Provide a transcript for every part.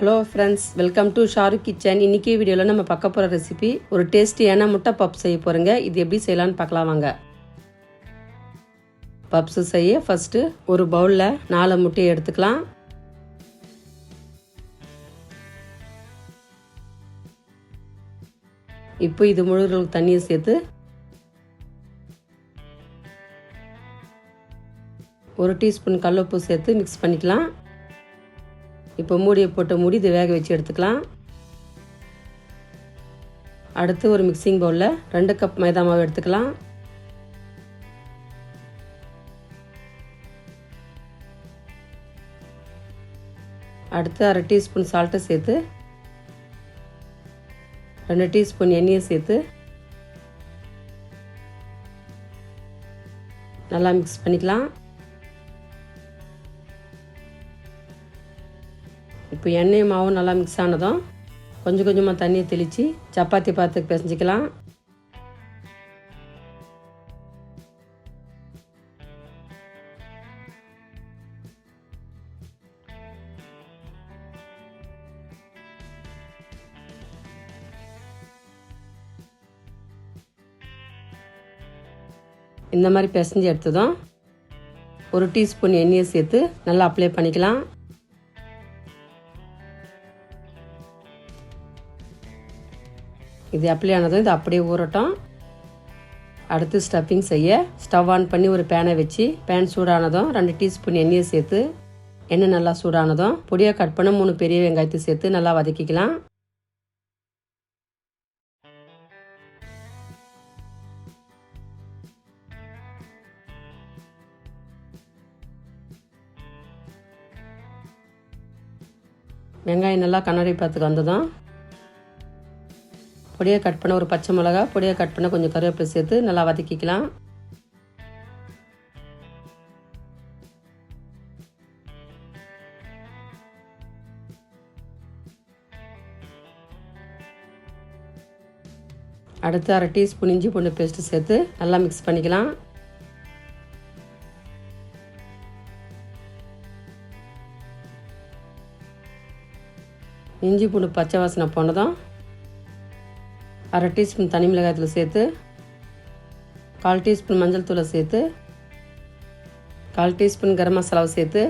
Hello friends welcome to Shahrukh kitchen இன்னைக்கு வீடியோவில் நம்ம பார்க்க போகிற ரெசிபி ஒரு டேஸ்டியான முட்டை பப் செய்ய போகிறேங்க இது எப்படி செய்யலாம்னு பார்க்கலாம் வாங்க. பப்ஸ் செய்ய ஃபஸ்ட்டு ஒரு பவுலில் நாலு முட்டையை எடுத்துக்கலாம். இப்போ இது முழுகளுக்கு தண்ணியை சேர்த்து ஒரு டீஸ்பூன் கல்லுப்பு சேர்த்து மிக்ஸ் பண்ணிக்கலாம். இப்போ மூடியை போட்டு மூடி இதை வேக வச்சு எடுத்துக்கலாம். அடுத்து ஒரு மிக்சிங் பவுலில் ரெண்டு கப் மைதா மாவு எடுத்துக்கலாம். அடுத்து அரை டீஸ்பூன் சால்ட்டை சேர்த்து ரெண்டு டீஸ்பூன் எண்ணெயை சேர்த்து நல்லா மிக்ஸ் பண்ணிக்கலாம். இப்போ எண்ணெய் மாவும் நல்லா மிக்ஸ் ஆனதும் கொஞ்சம் கொஞ்சமாக தண்ணியை தெளித்து சப்பாத்தி பாத்துக்கு பிசைஞ்சிக்கலாம். இந்த மாதிரி பிசைஞ்சு எடுத்ததும் ஒரு டீஸ்பூன் எண்ணெயை சேர்த்து நல்லா அப்ளை பண்ணிக்கலாம். இது அப்ளை ஆனதும் இது அப்படியே ஊறட்டும். அடுத்து ஸ்டஃபிங் செய்ய ஸ்டவ் ஆன் பண்ணி ஒரு பேனை வச்சு பேன் சூடானதும் ரெண்டு டீஸ்பூன் எண்ணெயை சேர்த்து எண்ணெய் நல்லா சூடானதும் பொடியாக கட் பண்ண மூணு பெரிய வெங்காயத்தை சேர்த்து நல்லா வதக்கிக்கலாம். வெங்காயம் நல்லா கண்ணாடி பார்த்துக்கு வந்ததும் பொடியாக கட் பண்ண ஒரு பச்சை மிளகா பொடியாக கட் பண்ண கொஞ்சம் கருவேப்பிலை சேர்த்து நல்லா வதக்கிக்கலாம். அடுத்து அரை டீஸ்பூன் இஞ்சி பூண்டு பேஸ்ட்டு சேர்த்து நல்லா மிக்ஸ் பண்ணிக்கலாம். இஞ்சி பூண்டு பச்சை வாசனை போனதும் அரை டீஸ்பூன் தனி மிளகாயத்தில் சேர்த்து கால் டீஸ்பூன் மஞ்சள் தூளை சேர்த்து கால் டீஸ்பூன் கரம் மசாலாவை சேர்த்து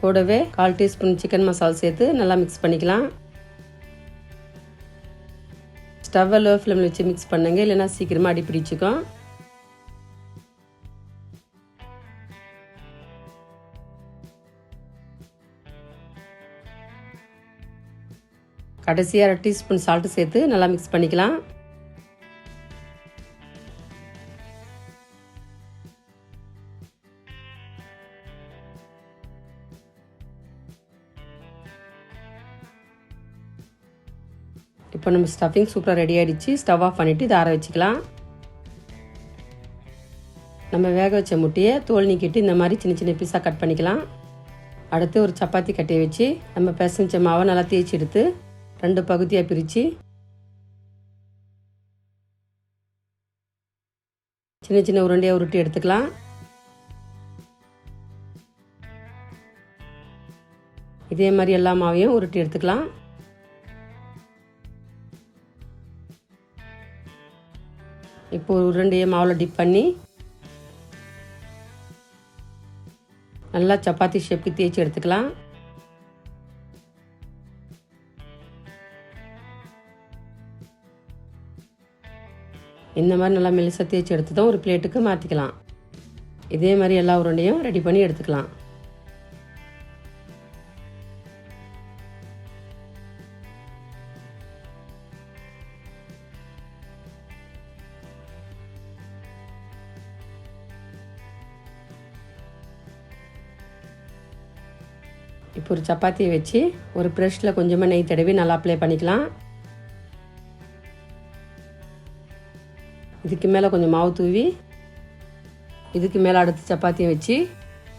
கூடவே கால் டீஸ்பூன் சிக்கன் மசாலா சேர்த்து நல்லா மிக்ஸ் பண்ணிக்கலாம். ஸ்டவ்வை லோ ஃப்ளேமில் வச்சு மிக்ஸ் பண்ணுங்க இல்லைன்னா சீக்கிரமாக அடி பிடிச்சிக்கும் கடைசியாக அரை டீஸ்பூன் சால்ட்டு சேர்த்து நல்லா மிக்ஸ் பண்ணிக்கலாம். இப்போ நம்ம ஸ்டஃபிங் சூப்பராக ரெடி ஆகிடுச்சு ஸ்டவ் ஆஃப் பண்ணிவிட்டு இதை ஆற வச்சுக்கலாம். நம்ம வேக வச்ச முட்டையை தோல் நீக்கிட்டு இந்த மாதிரி சின்ன சின்ன பீஸாக கட் பண்ணிக்கலாம். அடுத்து ஒரு சப்பாத்தி கட்டையை வச்சு நம்ம பிசைஞ்ச மாவை நல்லா தேய்ச்சி எடுத்து ரெண்டு பகுதியாக பிரித்து சின்ன சின்ன உருண்டையாக உருட்டி எடுத்துக்கலாம். இதே மாதிரி எல்லா மாவையும் உருட்டி எடுத்துக்கலாம். இப்போ உருண்டையை மாவில் டிப் பண்ணி நல்லா சப்பாத்தி ஷேப்புக்கு தேய்ச்சி எடுத்துக்கலாம். இந்த மாதிரி நல்லா மெலிசாக தேய்ச்சி எடுத்து தான் ஒரு பிளேட்டுக்கு மாற்றிக்கலாம் இதே மாதிரி எல்லா உருண்டையும் ரெடி பண்ணி எடுத்துக்கலாம். இப்போ ஒரு சப்பாத்தியை வச்சு ஒரு ப்ரெஷ்ஷில் கொஞ்சமாக நெய் தடவி நல்லா அப்ளை பண்ணிக்கலாம். இதுக்கு மேலே கொஞ்சம் மாவு தூவி இதுக்கு மேலே அடுத்து சப்பாத்தியும் வச்சு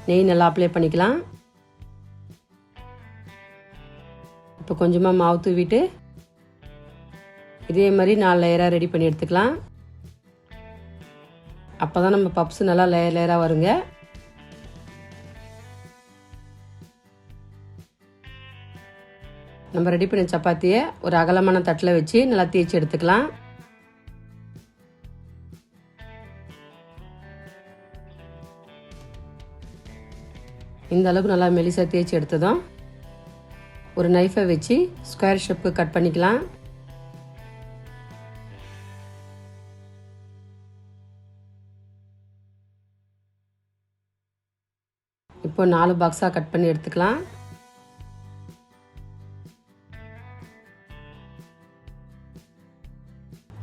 நெய் நல்லா அப்ளை பண்ணிக்கலாம். இப்போ கொஞ்சமாக மாவு தூவிட்டு இதே மாதிரி நாலு லேயராக ரெடி பண்ணி எடுத்துக்கலாம். அப்போ தான் நம்ம பப்ஸ் நல்லா லேயர் லேயராக வருங்க. நம்ம ரெடி பண்ண சப்பாத்தியை ஒரு அகலமான தட்டில் வச்சு நல்லா தேய்ச்சி எடுத்துக்கலாம். இந்த அளவுக்கு நல்லா மெலிசாக தேய்ச்சி எடுத்ததும் ஒரு நைஃபை வச்சு ஸ்கொயர் ஷேப்புக்கு கட் பண்ணிக்கலாம். இப்போ நாலு பாக்ஸாக கட் பண்ணி எடுத்துக்கலாம்.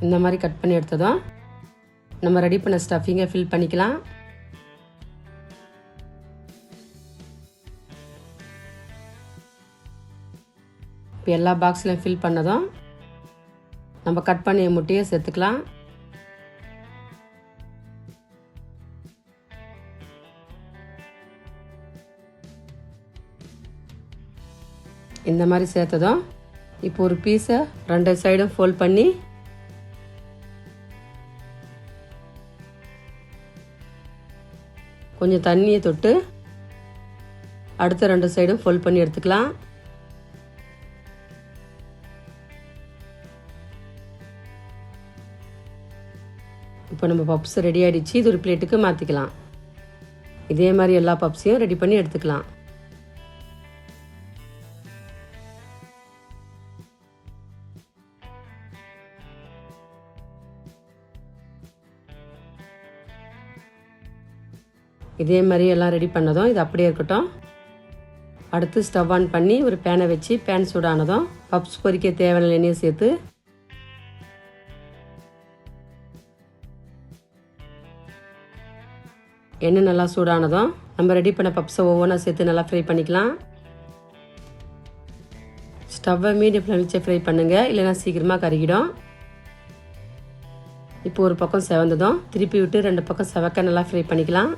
இந்த மாதிரி கட் பண்ணி எடுத்ததும் நம்ம ரெடி பண்ண ஸ்டஃபிங்கை ஃபில் பண்ணிக்கலாம். இப்போ எல்லா பாக்ஸ்லையும் ஃபில் பண்ணதும் நம்ம கட் பண்ணிய முட்டையை சேர்த்துக்கலாம். இந்த மாதிரி சேர்த்ததும் இப்போ ஒரு பீஸை ரெண்டு சைடும் ஃபோல்ட் பண்ணி கொஞ்சம் தண்ணியை தொட்டு அடுத்த ரெண்டு சைடும் ஃபோல்ட் பண்ணி எடுத்துக்கலாம். இப்போ நம்ம பப்ஸ் ரெடி ஆகிடுச்சு இது ஒரு பிளேட்டுக்கு மாற்றிக்கலாம் இதே மாதிரி எல்லா பப்ஸையும் ரெடி பண்ணி எடுத்துக்கலாம். இதே மாதிரி எல்லாம் ரெடி பண்ணதும் இது அப்படியே இருக்கட்டும். அடுத்து ஸ்டவ் ஆன் பண்ணி ஒரு பேனை வச்சு பேன் சூடானதும் பப்ஸ் பொரிக்க தேவையான எண்ணெயை சேர்த்து எண்ணெய் நல்லா சூடானதும் நம்ம ரெடி பண்ண பப்ஸை ஒவ்வொன்றா சேர்த்து நல்லா ஃப்ரை பண்ணிக்கலாம். ஸ்டவ்வை மீடியம் ஃப்ளேம் வச்சு ஃப்ரை பண்ணுங்கள் இல்லைன்னா சீக்கிரமாக கருகிடும். இப்போ ஒரு பக்கம் செவந்ததும் திருப்பி விட்டு ரெண்டு பக்கம் செவக்க நல்லா ஃப்ரை பண்ணிக்கலாம்.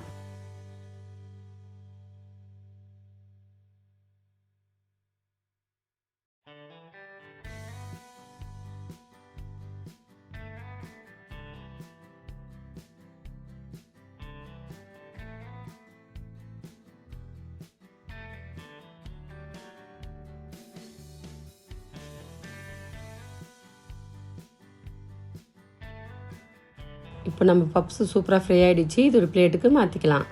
இப்போ நம்ம பப்ஸ் சூப்பராக ஃப்ரை ஆகிடுச்சு இது ஒரு பிளேட்டுக்கு மாற்றிக்கலாம்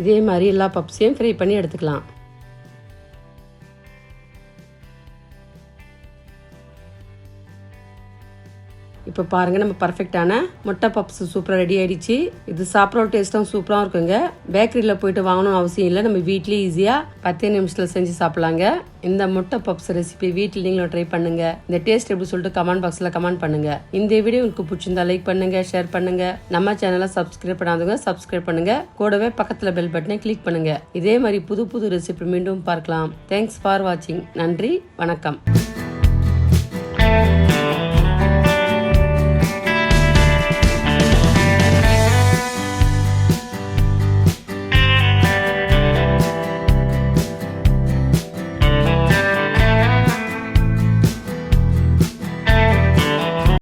இதே மாதிரி எல்லா பப்ஸையும் ஃப்ரை பண்ணி எடுத்துக்கலாம். இப்போ பாருங்கள் நம்ம பர்ஃபெக்டான முட்டை பப்ஸ் சூப்பராக ரெடி ஆகிடுச்சு இது சாப்பிட்ற டேஸ்ட்டும் சூப்பராக இருக்குங்க. பேக்கரியில் போயிட்டு வாங்கணும்னு அவசியம் இல்லை. நம்ம வீட்லேயே ஈஸியாக பத்தே நிமிஷத்தில் செஞ்சு சாப்பிட்லாங்க. இந்த முட்டை பப்ஸ் ரெசிபி வீட்டில் நீங்களும் ட்ரை பண்ணுங்க. இந்த டேஸ்ட் எப்படி சொல்லிட்டு கமெண்ட் பாக்ஸில் கமெண்ட் பண்ணுங்க. இந்த வீடியோ உங்களுக்கு பிடிச்சிருந்தா லைக் பண்ணுங்க ஷேர் பண்ணுங்க. நம்ம சேனலை சப்ஸ்கிரைப் பண்ணாதவங்க சப்ஸ்கிரைப் பண்ணுங்க. கூடவே பக்கத்தில் பெல் பட்டனை கிளிக் பண்ணுங்க. இதே மாதிரி புது புது ரெசிபி மீண்டும் பார்க்கலாம். தேங்க்ஸ் ஃபார் வாட்சிங் நன்றி வணக்கம்.